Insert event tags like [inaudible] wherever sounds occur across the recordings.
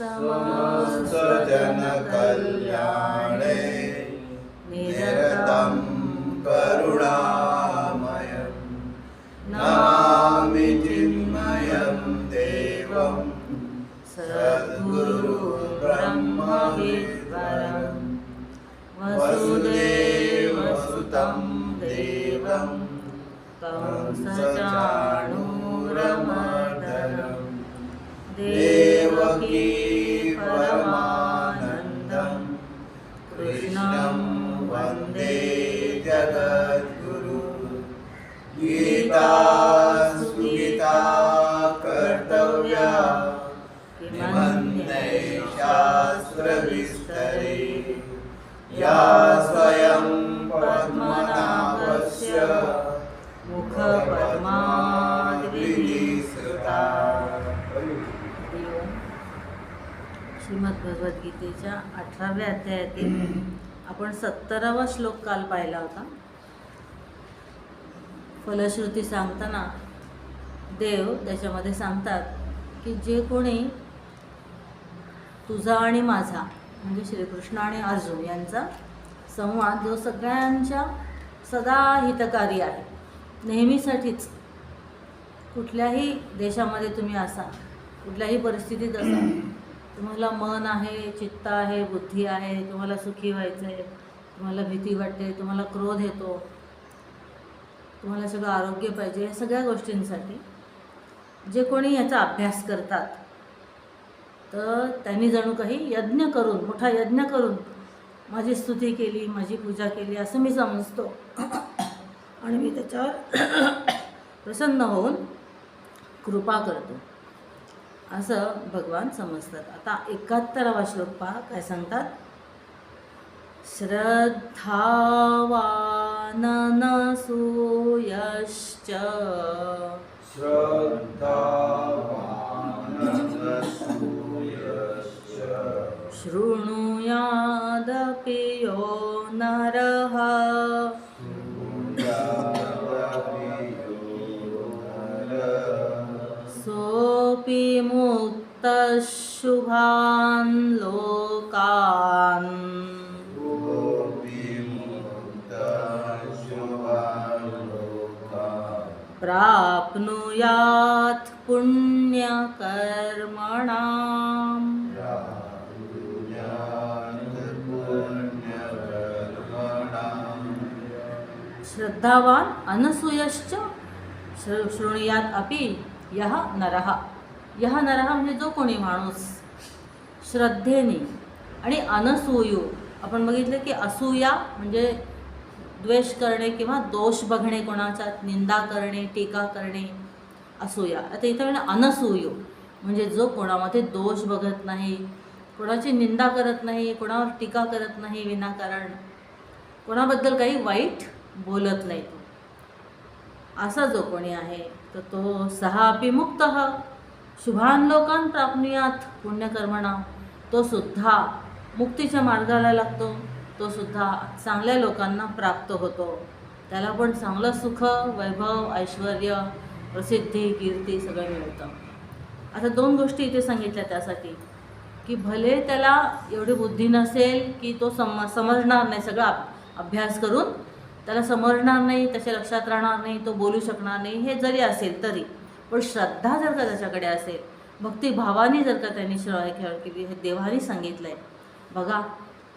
समस्त जनकल्याणे निरतं करुणामयं नमामि चिन्मयं देवं सद्गुरु ब्रह्मविद्वरं वसुदेवसुतं देवं कंसचाणूरमर्दनं देव या स्वयं पद्मनाभस्य मुखपद्माद्विनिसृता। श्रीमद भगवद्गीतेच्या अठराव्या अध्यायातील आपण सत्तरावा श्लोक काल पाहिला होता. फलश्रुती सांगताना देव त्याच्यामध्ये सांगतात की जे कोणी तुझा आणि माझा म्हणजे श्रीकृष्ण आणि अर्जुन यांचा संवाद जो सगळ्यांच्या सदा हितकारी आहे. नेहमीसाठीच. कुठल्याही देशामध्ये तुम्ही असा कुठल्याही परिस्थितीत असा तुम्हाला मन आहे चित्त आहे बुद्धी आहे तुम्हाला सुखी व्हायचं आहे तुम्हाला भीती वाटते तुम्हाला क्रोध येतो तुम्हाला सगळं आरोग्य पाहिजे या सगळ्या गोष्टींसाठी जे कोणी याचा अभ्यास करतात तर त्यांनी जणू काही यज्ञ करून मोठा यज्ञ करून माझी स्तुती केली माझी पूजा केली असं मी समजतो. आणि मी त्याच्यावर प्रसन्न होऊन कृपा करतो. असं भगवान समजतात. आता एकाहत्तरावा श्लोक पहा काय सांगतात? श्रद्धावाननसूयश्च श्रद्धा शृणुयादपि यो नरः। सोऽपि मुक्तः शुभान् लोकान्। प्राप्नुयात् पुण्यकर्म। श्रद्धावान अनसूयश्च श्र शृणुयात अपि यह नरः। यह नरः म्हणजे जो कोणी माणूस श्रद्धेने आणि अनसूयू. आपण बघितलं की असूया म्हणजे द्वेष करणे किंवा दोष बघणे कोणाचा निंदा करणे टीका करणे असूया. आता इथं म्हणजे अनसूयू. म्हणजे जो कोणामध्ये दोष बघत नाही कोणाची निंदा करत नाही कोणावर टीका करत नाही विनाकारण कोणाबद्दल काही वाईट बोलत नाही तो. असा जो कोणी आहे तर तो सहा अपि मुक्त शुभान लोकान प्राप्नुयात पुण्यकर्मणा. तो सुद्धा मुक्तीच्या मार्गाला लागतो. तो सुद्धा चांगल्या लोकांना प्राप्त होतो. त्याला पण चांगलं सुख वैभव ऐश्वर प्रसिद्धी कीर्ती सगळं मिळतं. आता दोन गोष्टी इथे सांगितल्या त्यासाठी. की भले त्याला एवढी बुद्धी नसेल की तो सम समजणार नाही सगळा अभ्यास करून त्याला समजणार नाही त्याच्या लक्षात राहणार नाही तो बोलू शकणार नाही हे जरी असेल तरी. पण श्रद्धा जर का त्याच्याकडे असेल भक्तिभावाने जर का त्यांनी श्र खेळ केली हे देवाने सांगितलं आहे बघा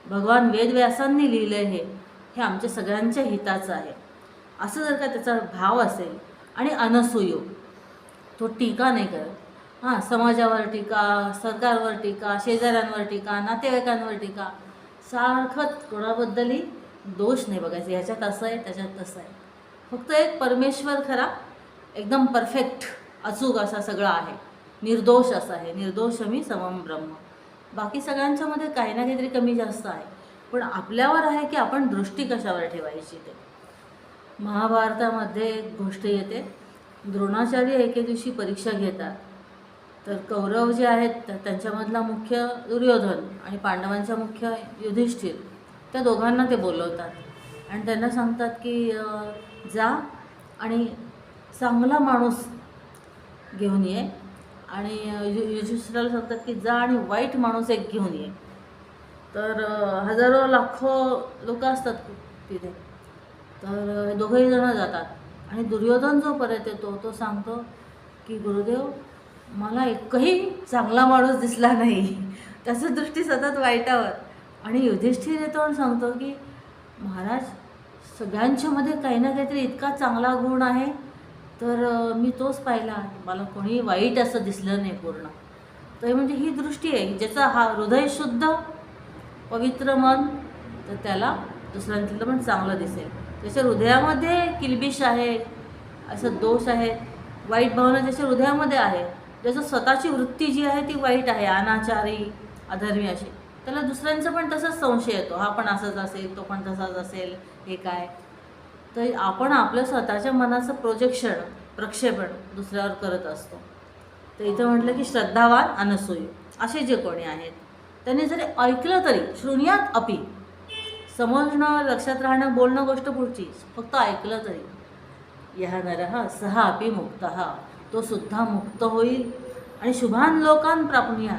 भगवान वेदव्यासांनी लिहिलं आहे हे हे आमच्या सगळ्यांच्या हिताचं आहे. असं जर का त्याचा भाव असेल आणि अनसुयो हो, तो टीका नाही करत. हां समाजावर टीका सरकारवर टीका शेजाऱ्यांवर टीका नातेवाईकांवर टीका सारखं कोणाबद्दलही दोष नाही बघायचं. ह्याच्यात असं आहे त्याच्यात तसं आहे. फक्त एक परमेश्वर खरा एकदम परफेक्ट अचूक असा सगळा आहे. निर्दोष असा आहे. निर्दोष मी समम ब्रह्म. बाकी सगळ्यांच्यामध्ये काही ना काहीतरी कमी जास्त आहे. पण आपल्यावर आहे की आपण दृष्टी कशावर ठेवायची ते? महाभारतामध्ये एक गोष्ट येते. द्रोणाचार्य एके दिवशी परीक्षा घेतात. तर कौरव जे आहेत त्यांच्यामधला मुख्य दुर्योधन आणि पांडवांचा मुख्य युधिष्ठिर. त्या दोघांना ते बोलवतात. आणि त्यांना सांगतात की जा आणि चांगला माणूस घेऊन ये. आणि यु युधिष्ठिराला सांगतात की जा आणि वाईट माणूस एक घेऊन ये. तर हजारो लाखो लोक असतात तिथे. तर अं, दोघंही जातात. आणि दुर्योधन जो परत येतो तो सांगतो की गुरुदेव मला एकही चांगला माणूस दिसला नाही. [laughs] त्याचं दृष्टी सतत वाईटावर. आणि युधिष्ठिर येतो आणि सांगतो की महाराज सगळ्यांच्यामध्ये काही ना काहीतरी इतका चांगला गुण आहे तर मी तोच पाहिला. मला कोणी वाईट असं दिसलं नाही पूर्ण. तर म्हणजे ही दृष्टी आहे की ज्याचा हा हृदय शुद्ध पवित्र मन तर त्याला दुसऱ्यांतलं पण चांगलं दिसेल. त्याच्या हृदयामध्ये किलबिश आहे असं दोष आहे वाईट भावना ज्याच्या हृदयामध्ये आहे ज्याचं स्वतःची वृत्ती जी आहे ती वाईट आहे अनाचारी अधर्मी अशी. त्याला दुसऱ्यांचा पण तसाच संशय येतो. हा पण असंच असेल तो पण तसाच असेल हे काय? तर आपण आपलं स्वतःच्या मनाचं प्रोजेक्शन प्रक्षेपण दुसऱ्यावर करत असतो. तर इथं म्हटलं की श्रद्धावान अनसूय असे जे कोणी आहेत त्यांनी जरी ऐकलं तरी शृणुयात अपी. समजणं लक्षात राहणं बोलणं गोष्ट पुढची फक्त ऐकलं तरी. यह नरः सहा अपि मुक्त तो सुद्धा मुक्त होईल. आणि शुभान लोकान प्राप्नुया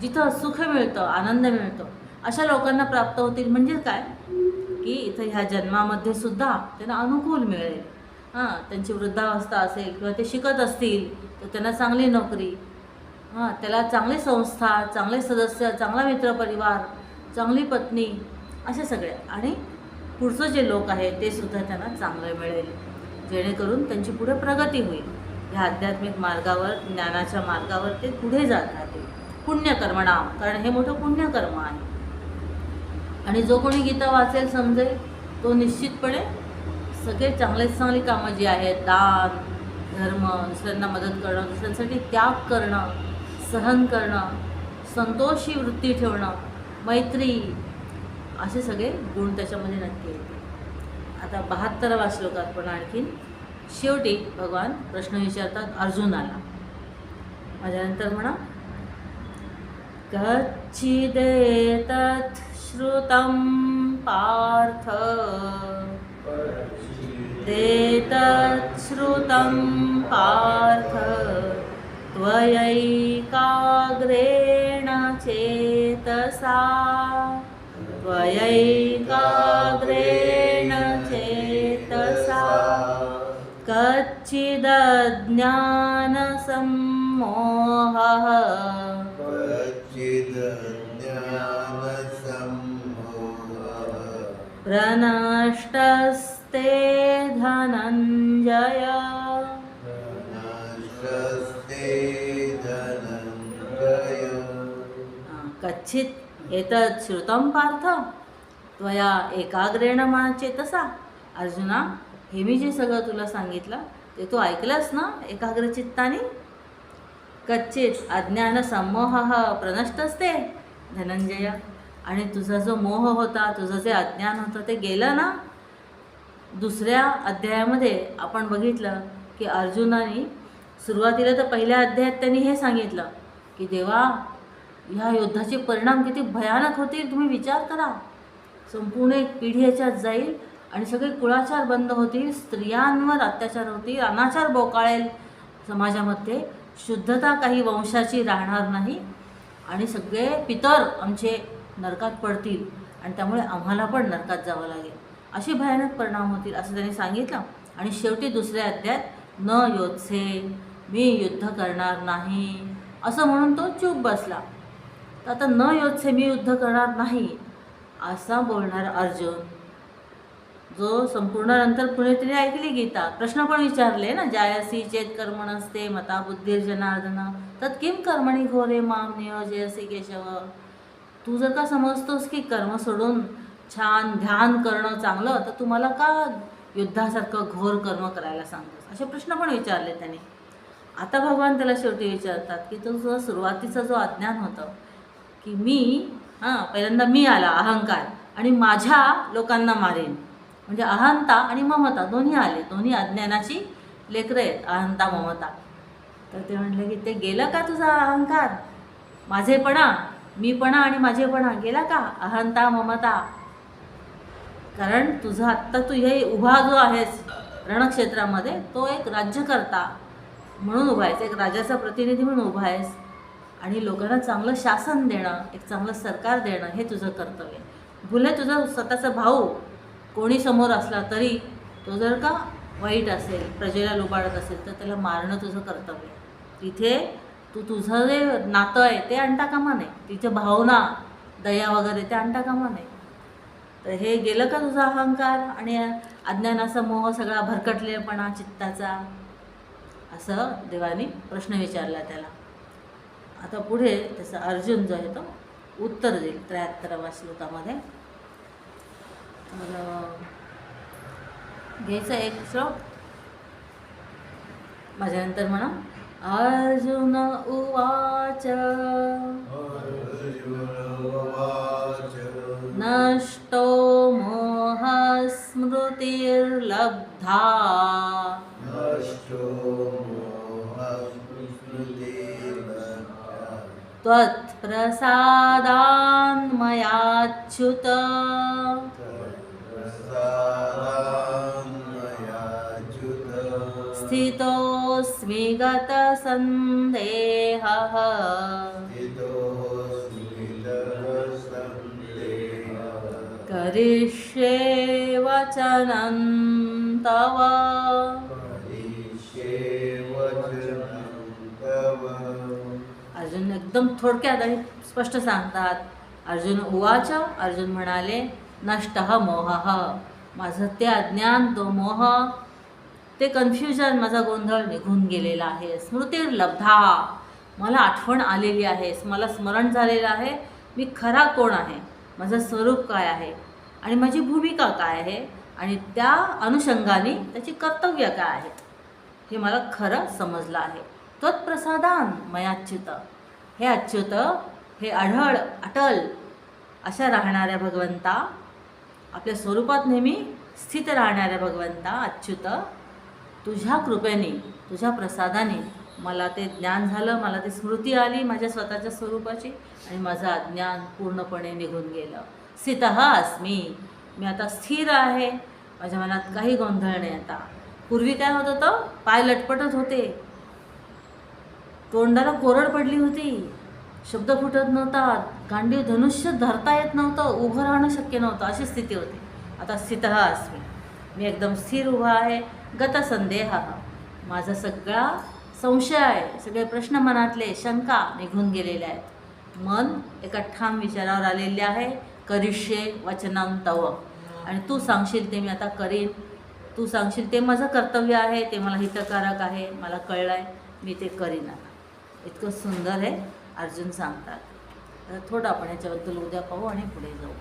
जिथं सुख मिळतं आनंद मिळतो अशा लोकांना प्राप्त होतील म्हणजे काय? की इथं ह्या जन्मामध्ये सुद्धा त्यांना अनुकूल मिळेल. हां त्यांची वृद्धावस्था असेल किंवा ते शिकत असतील तर त्यांना चांगली नोकरी हां त्याला चांगली संस्था चांगले सदस्य चांगला मित्रपरिवार चांगली पत्नी अशा सगळ्या. आणि पुढचं जे लोक आहे ते सुद्धा त्यांना चांगलं मिळेल. जेणेकरून त्यांची पुढे प्रगती होईल. ह्या आध्यात्मिक मार्गावर ज्ञानाच्या मार्गावर ते पुढे जात राहतील. पुण्यकर्मणाम कारण हे मोठं पुण्यकर्म आहे. आणि जो कोणी गीता वाचेल समजेल तो निश्चितपणे सगळे चांगले चांगली कामं जी आहेत दान धर्म दुसऱ्यांना मदत करणं दुसऱ्यांसाठी त्याग करणं सहन करणं संतोषी वृत्ती ठेवणं मैत्री असे सगळे गुण त्याच्यामध्ये नक्की येते आता बहात्तरावा श्लोकात पण आणखीन शेवटी भगवान प्रश्न विचारतात अर्जुनाला. माझ्यानंतर म्हणा कच्चिदेतत् श्रुतं पार्थ। देतत् श्रुतं पार्थ। त्वयैकाग्रेण चेतसा। त्वयैकाग्रेण चेतसा। कच्चिदज्ञानसम्मोहः। प्रनष्टस्ते धनञ्जय। कच्चित एतत् श्रुतं पार्थ। त्वया एकाग्रेण मा चेतसा। अर्जुना हे मी जे सगळं तुला सांगितलं ते तू ऐकलंस ना एकाग्रचित्ताने? कच्चित अज्ञान समोह प्रनष्टस्ते धनंजय आणि तुझा जो मोह होता तुझं जे अज्ञान होतं ते गेलं ना? दुसऱ्या अध्यायामध्ये आपण बघितलं की अर्जुनाने सुरुवातीला तर पहिल्या अध्यायात त्यांनी हे सांगितलं की देवा ह्या युद्धाचे परिणाम किती भयानक होतील तुम्ही विचार करा. संपूर्ण एक पिढी याच्यात जाईल आणि सगळे कुळाचार बंद होतील स्त्रियांवर अत्याचार होतील अनाचार बोकाळेल. समाजामध्ये शुद्धता काही वंशाची राहणार नाही. आणि सगळे पितर आमचे नरकात पडतील आणि त्यामुळे आम्हाला पण नरकात जावं लागेल. असे भयानक परिणाम होतील असं त्यांनी सांगितलं. आणि शेवटी दुसऱ्या अध्यायात न योत्से मी युद्ध करणार नाही. असं म्हणून तो चूप बसला. तर आता न योत्से मी युद्ध करणार नाही असा बोलणार अर्जुन जो संपूर्ण नंतर पुणे तिने ऐकली गीता. प्रश्न पण विचारले ना जायसी चेत कर्म नसते मता बुद्धिर जनार्दन तत् किम कर्मणी घोरे माम नियोजयसी केशव? तू जर का समजतोस की कर्म सोडून छान ध्यान करणं चांगलं तर तुम्हाला का युद्धासारखं घोर कर्म करायला सांगतोस? असे प्रश्न पण विचारले त्याने. आता भगवान त्याला शेवटी विचारतात की तो जो सुरुवातीचा जो अज्ञान होतं की मी हां पहिल्यांदा मी आला अहंकार आणि माझ्या लोकांना मारेन. म्हणजे अहंता आणि ममता दोन्ही आले. दोन्ही अज्ञानाची लेकरं आहेत अहंता ममता. तर ते म्हटलं की ते गेलं का तुझा अहंकार? माझेपणा मीपणा आणि माझेपणा गेला का? अहंता ममता. कारण तुझा आत्ता तू हे उभा जो आहेस रणक्षेत्रामध्ये तो एक राज्यकर्ता म्हणून उभा आहेस एक राजाचा प्रतिनिधी म्हणून उभा आहेस. आणि लोकांना चांगलं शासन देणं एक चांगलं सरकार देणं हे तुझं कर्तव्य आहे. भुले तुझा स्वतःचा भाऊ कोणी समोर असला तरी तो जर का वाईट असेल प्रजेला लुबाडत असेल तर त्याला मारणं तुझं कर्तव्य तिथे तू तुझं जे नातं आहे ते आणता कामा नाही तिच्या भावना दया वगैरे ते आणता कामा नये. तर हे गेलं का तुझा अहंकार आणि अज्ञानाचा मोह सगळा भरकटलेपणा चित्ताचा? असं देवाने प्रश्न विचारला त्याला. आता पुढे त्याचा अर्जुन जो आहे तो उत्तर देईल त्र्याहत्तराव्या श्लोकामध्ये. तर घ्यायचा एक श्लोक. माझ्यानंतर म्हणा. अर्जुन उवाच। नष्टो मोहस्मृतिर्लब्धा। त्वत्प्रसादान्मयाच्युत। स्थितोऽस्मि गतसन्देहः करिष्ये वचनं तव। अर्जुन एकदम थोडक्यात आणि स्पष्ट सांगतात अर्जुन उवाच अर्जुन म्हणाले नष्ट मोह माझं ते अज्ञान तो मोह ते कन्फ्युजन माझा गोंधळ निघून गेलेला आहे. स्मृतीर लब्धा मला आठवण आलेली आहे. मला स्मरण झालेलं आहे मी खरा कोण आहे? माझं स्वरूप काय आहे? आणि माझी भूमिका काय आहे? आणि त्या अनुषंगाने त्याची कर्तव्य काय आहेत हे मला खरं समजलं आहे. त्वत्प्रसादान मयाच्युत हे अच्युत हे आढळ अटल अशा राहणाऱ्या भगवंता. आपल्या स्वरूपात नेहमी स्थित राहणाऱ्या भगवंता अच्युत. तुझ्या कृपेने तुझ्या प्रसादाने मला ते ज्ञान झालं मला ती स्मृती आली माझ्या स्वतःच्या स्वरूपाची आणि माझं अज्ञान पूर्णपणे निघून गेलं. स्थितः अस्मी मी आता स्थिर आहे. माझ्या मनात काही गोंधळ नाही आता. पूर्वी काय होत होतं? पाय लटपटत होते. तोंडाला कोरड पडली होती. शब्द फुटत नव्हता गांडीव धनुष्य धरता येत नव्हतं. उभं राहणं शक्य नव्हतं. अशी स्थिती होती. आता स्थितः अस्मी मी एकदम स्थिर उभा आहे. गतसंदेह. माझा सगळा संशय आहे सगळे प्रश्न मनातले शंका निघून गेलेले आहेत. मन एका ठाम विचारावर आलेले आहे करिष्ये वचनां तव. आणि तू सांगशील ते मी आता करीन. तू सांगशील ते माझं कर्तव्य आहे ते मला हितकारक आहे मला कळलं आहे मी ते करीन आता. इतकं सुंदर आहे अर्जुन सांगतात. तर थोडं आपण याच्याबद्दल उद्या पाहू आणि पुढे जाऊ.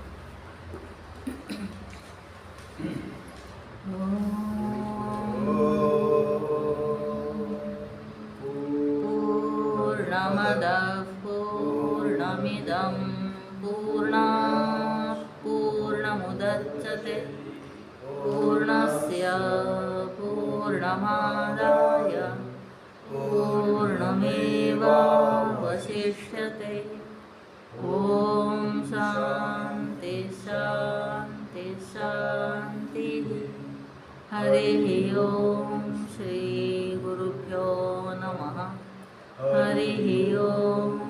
पूर्णमदः पूर्णमिदं पूर्णात् पूर्णमुदच्यते पूर्णस्य पूर्णमादाय पूर्णमेवावशिष्यते। ॐ शान्ति शान्ति शान्तिः। हरिः ॐ श्रीगुरुभ्यो नमः। हरिः ओम्